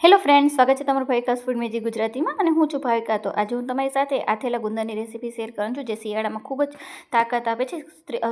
Hello friend સ્વાગત છે તમારું ભાવિકાસ ફૂડ મેજી ગુજરાતીમાં અને હું છું ભાવિકા. તો આજે હું તમારી સાથે આથેલા ગુંદરની રેસીપી શેર કરું છું, જે શિયાળામાં ખૂબ જ તાકાત આપે છે.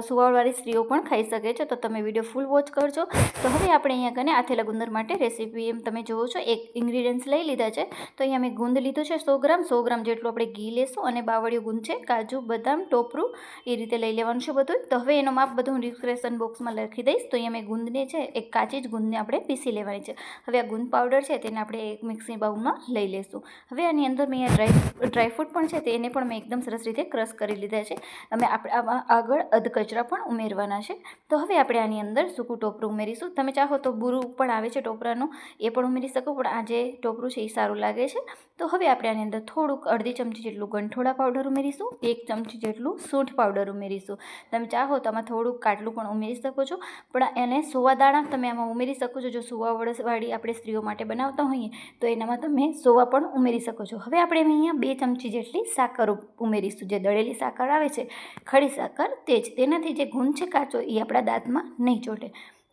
સુવાળવાળી સ્ત્રીઓ પણ ખાઈ શકે છે. તો તમે વીડિયો ફૂલ વોચ કરજો. તો હવે આપણે અહીંયા કને આથેલા ગુંદર માટે રેસીપી એમ તમે જુઓ છો. એક ઇન્ગ્રીડિયન્ટ્સ લઈ લીધા છે. તો અહીંયા મેં ગુંદ લીધું છે સો ગ્રામ. સો ગ્રામ જેટલું આપણે ઘી લેશું અને બાવળિયું ગુંદ છે, કાજુ, બદામ, ટોપરું, એ રીતે લઈ લેવાનું છે બધું. તો હવે એનો માપ બધું હું ડિસ્ક્રિપ્શન બોક્સમાં લખી દઈશ. તો અહીંયા મેં ગુંદને છે, એક કાચી જ ગુંદને આપણે પીસી લેવાની છે. હવે આ ગુંદ પાવડર છે, તેને આપણે એક મિક્સી બાઉલમાં લઈ લેશું. હવે આની અંદર મેં ડ્રાય ડ્રાયફ્રૂટ પણ છે તેને પણ મેં એકદમ સરસ રીતે ક્રશ કરી લીધા છે. અમે આપણે આગળ અધ કચરા પણ ઉમેરવાના છે. તો હવે આપણે આની અંદર સૂકું ટોપરું ઉમેરીશું. તમે ચાહો તો બુરું પણ આવે છે ટોપરાનું, એ પણ ઉમેરી શકો, પણ આ જે ટોપરું છે એ સારું લાગે છે. તો હવે આપણે આની અંદર થોડુંક અડધી ચમચી જેટલું ગંઠોડા પાવડર ઉમેરીશું, એક ચમચી જેટલું સૂંઠ પાવડર ઉમેરીશું. તમે ચાહો તો આમાં થોડુંક કાટલું પણ ઉમેરી શકો છો, પણ એને સુવા દાણા તમે આમાં ઉમેરી શકો છો. જો સુવા વડસવાળી આપણે સ્ત્રીઓ માટે બનાવતા હોઈએ, તો એનામાં તમે સોવા પણ ઉમેરી શકો છો. હવે આપણે અહીંયા બે ચમચી જેટલી સાકર ઉમેરીશું. જે દળેલી સાકર આવે છે, ખડી સાકર તે જ તેનાથી જે ગુણ છે કાચો, એ આપણા દાંતમાં નહીં ચોટે.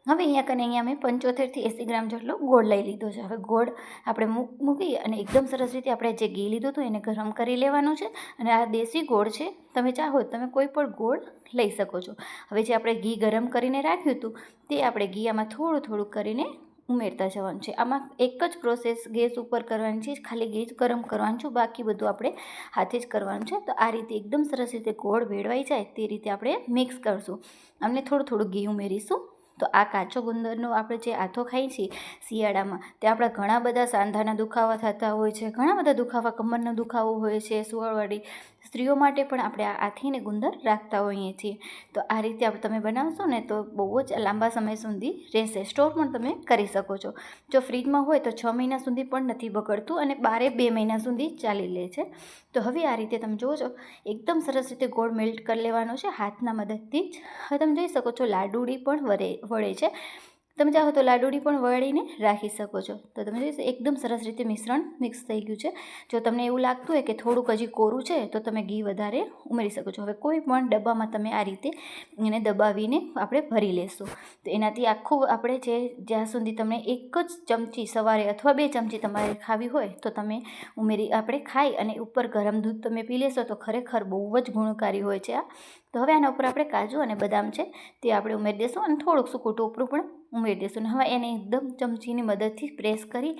હવે અહીંયા કને અહીંયા મેં પંચોતેરથી એંસી ગ્રામ જેટલો ગોળ લઈ લીધો છે. હવે ગોળ આપણે મૂક અને એકદમ સરસ રીતે આપણે જે ઘી લીધું હતું એને ગરમ કરી લેવાનું છે અને આ દેશી ગોળ છે. તમે ચાહો તમે કોઈ પણ ગોળ લઈ શકો છો. હવે જે આપણે ઘી ગરમ કરીને રાખ્યું હતું, તે આપણે ઘી આમાં થોડું થોડું કરીને ઉમેરતા જવાનું છે. આમાં એક જ પ્રોસેસ ગેસ ઉપર કરવાની છે, ખાલી ગેસ ગરમ કરવાનું છે, બાકી બધું આપણે હાથે જ કરવાનું છે. તો આ રીતે એકદમ સરસ રીતે ગોળ ભેળવાઈ જાય તે રીતે આપણે મિક્સ કરશું. અમને થોડું થોડું ઘી ઉમેરીશું. તો આ કાચો ગુંદરનો આપણે જે આથો ખાઈએ છીએ શિયાળામાં, તે આપણા ઘણા બધા સાંધાના દુખાવા થતા હોય છે, ઘણા બધા દુખાવા, કમરનો દુખાવો હોય છે સુવાળવાળી સ્ત્રીઓ માટે પણ આપણે આ આથીને ગુંદર રાખતા હોઈએ છીએ. તો આ રીતે આપણે તમે બનાવશો ને તો બહુ જ લાંબા સમય સુધી રહેશે. સ્ટોર પણ તમે કરી શકો છો. જો ફ્રીજમાં હોય તો છ મહિના સુધી પણ નથી બગડતું અને બારે બે મહિના સુધી ચાલી લે છે. તો હવે આ રીતે તમે જુઓ છો, એકદમ સરસ રીતે ગોળ મેલ્ટ કરી લેવાનો છે, હાથના મદદથી જ. હવે તમે જોઈ શકો છો, લાડુડી પણ વળે વળે છે. તમે ચાહો તો લાડુડી પણ વળીને રાખી શકો છો. તો તમે જોઈશું એકદમ સરસ રીતે મિશ્રણ મિક્સ થઈ ગયું છે. જો તમને એવું લાગતું હોય કે થોડુંક હજી કોરું છે, તો તમે ઘી વધારે ઉમેરી શકો છો. હવે કોઈ પણ ડબ્બામાં તમે આ રીતે એને દબાવીને આપણે ભરી લેશું. તો એનાથી આખું આપણે જે જ્યાં સુધી તમને એક જ ચમચી સવારે અથવા બે ચમચી તમારે ખાવી હોય, તો તમે ઉમેરી આપણે ખાઈ અને ઉપર ગરમ દૂધ તમે પી લેશો, તો ખરેખર બહુ જ ગુણકારી હોય છે આ. તો હવે આના ઉપર આપણે કાજુ અને બદામ છે તે આપણે ઉમેરી દઈશું અને થોડુંક સૂકું ટોપરું પણ ઉમેરી દઈશું હવે એને એકદમ ચમચીની મદદથી પ્રેસ કરી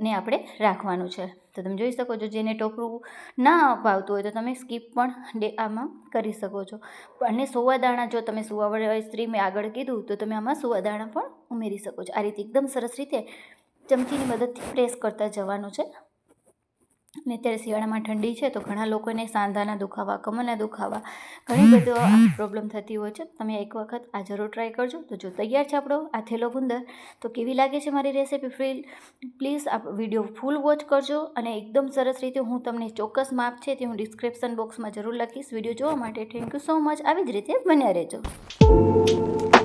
ને આપણે રાખવાનું છે. તો તમે જોઈ શકો છો જેને ટોપરું ના ભાવતું હોય તો તમે સ્કીપ પણ આમાં કરી શકો છો. અને સોવા દાણા જો તમે સુવાવાળી સ્ત્રી મેં આગળ કીધું તો તમે આમાં સુવા દાણા પણ ઉમેરી શકો છો. આ રીતે એકદમ સરસ રીતે ચમચીની મદદથી પ્રેસ કરતા જવાનું છે. અને અત્યારે શિયાળામાં ઠંડી છે, તો ઘણા લોકોને સાંધાના દુખાવા, કમરના દુખાવા, ઘણી બધો પ્રોબ્લેમ થતી હોય છે. તમે એક વખત આ જરૂર ટ્રાય કરજો. તો જો તૈયાર છે આપણો આ થેલો ગુંદર, તો કેવી લાગે છે મારી રેસીપી ફ્રી પ્લીઝ આ વીડિયો ફૂલ વોચ કરજો અને એકદમ સરસ રીતે હું તમને ચોક્કસ માપ છે તે હું ડિસ્ક્રિપ્શન બોક્સમાં જરૂર લખીશ. વીડિયો જોવા માટે થેન્ક યુ સો મચ આવી જ રીતે બન્યા રહેજો.